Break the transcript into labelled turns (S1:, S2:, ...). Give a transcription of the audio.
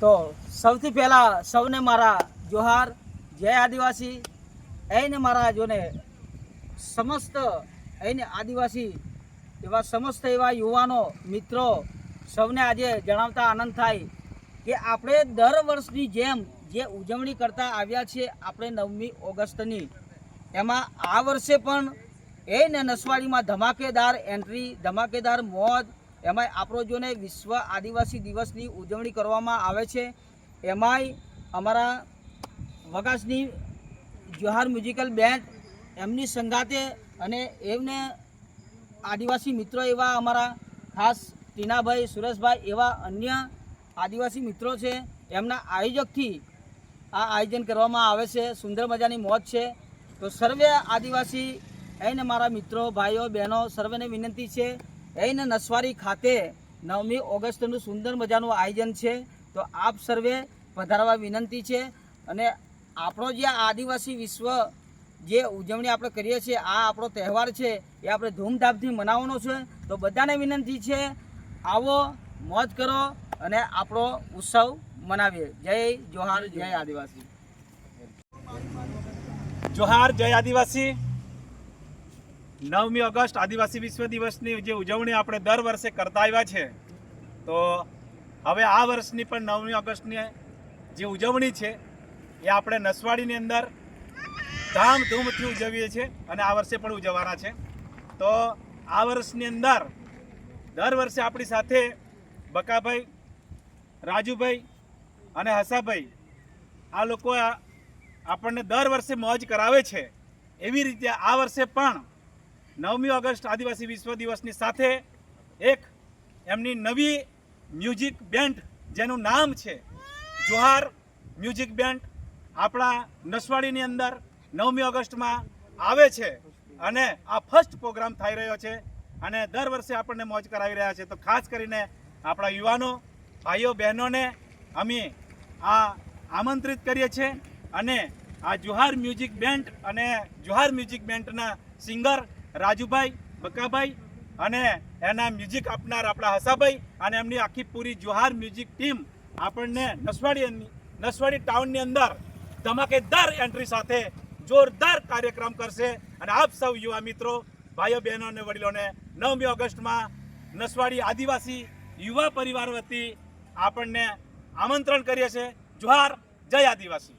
S1: તો સૌથી પહેલાં સૌને મારા જોહાર, જય આદિવાસી. એને મારા જોને સમસ્ત એને આદિવાસી એવા સમસ્ત એવા યુવાનો, મિત્રો, સૌને આજે જણાવતા આનંદ થાય કે આપણે દર વર્ષની જેમ જે ઉજવણી કરતા આવ્યા છીએ આપણે નવમી ઓગસ્ટની. એમાં આ વર્ષે પણ એ ને નસવાડીમાં ધમાકેદાર એન્ટ્રી ધમાકેદાર મોજ એમાંય આપણો જોને વિશ્વ આદિવાસી દિવસની ઉજવણી કરવામાં આવે છે, એમાંય અમારા વગાસની જોહાર મ્યુઝિકલ બેન્ડ એમની સંગાતે અને એમને આદિવાસી મિત્રો એવા અમારા ખાસ ટીનાભાઈ, સુરેશભાઈ એવા અન્ય આદિવાસી મિત્રો છે, એમના આયોજકથી આ આયોજન કરવામાં આવે છે, સુંદર મજાની મોજ છે. તો સર્વે આદિવાસી એને મારા મિત્રો, ભાઈઓ, બહેનો, સર્વેને વિનંતી છે એને નસવારી ખાતે નવમી ઓગસ્ટનું સુંદર મજાનું આયોજન છે. તો આપ સર્વે પધારવા વિનંતી છે. અને આપણો જે આદિવાસી વિશ્વ જે ઉજવણી આપણે કરીએ છીએ, આ આપણો તહેવાર છે, એ આપણે ધૂમધામથી મનાવવાનો છે. તો બધાને વિનંતી છે, આવો, મોજ કરો અને આપણો ઉત્સવ મનાવીએ. જય જોહાર, જય આદિવાસી.
S2: જોહાર, જય આદિવાસી. નવમી ઓગસ્ટ આદિવાસી વિશ્વ દિવસની જે ઉજવણી આપણે દર વર્ષે કરતા આવ્યા છે, તો હવે આ વર્ષની પણ નવમી ઓગસ્ટની જે ઉજવણી છે, એ આપણે નસવાડીની અંદર ધામધૂમથી ઉજવીએ છીએ અને આ વર્ષે પણ ઉજવવાના છે. તો આ વર્ષની અંદર દર વર્ષે આપણી સાથે બકાભાઈ, રાજુભાઈ અને હસાભાઈ આ લોકો આપણને દર વર્ષે મોજ કરાવે છે. એવી રીતે આ વર્ષે પણ નવમી ઓગસ્ટ આદિવાસી વિશ્વ દિવસની સાથે એક એમની નવી મ્યુઝિક બેન્ડ જેનું નામ છે જોહાર મ્યુઝિક બેન્ડ આપણા નસવાડીની અંદર નવમી ઓગસ્ટમાં આવે છે અને આ ફર્સ્ટ પ્રોગ્રામ થઈ રહ્યો છે અને દર વર્ષે આપણને મોજ કરાવી રહ્યા છે. તો ખાસ કરીને આપણા યુવાનો, ભાઈઓ, બહેનોને અમે આ આમંત્રિત કરીએ છીએ અને આ જોહાર મ્યુઝિક બેન્ડ અને જોહાર મ્યુઝિક બેન્ડના સિંગર રાજુભાઈ, બકાભાઈ અને એના મ્યુઝિક આપનાર આપણા હસાભાઈ અને એમની આખી પૂરી જોહાર મ્યુઝિક ટીમ આપણને નસવાડી નસવાડી ટાઉનની અંદર ધમાકેદાર એન્ટ્રી સાથે જોરદાર કાર્યક્રમ કરશે. અને આપ સૌ યુવા મિત્રો, ભાઈઓ, બહેનો અને વડીલોને નવમી ઓગસ્ટમાં નસવાડી આદિવાસી યુવા પરિવાર વતી આપણને આમંત્રણ કરીએ છીએ. જોહાર, જય આદિવાસી.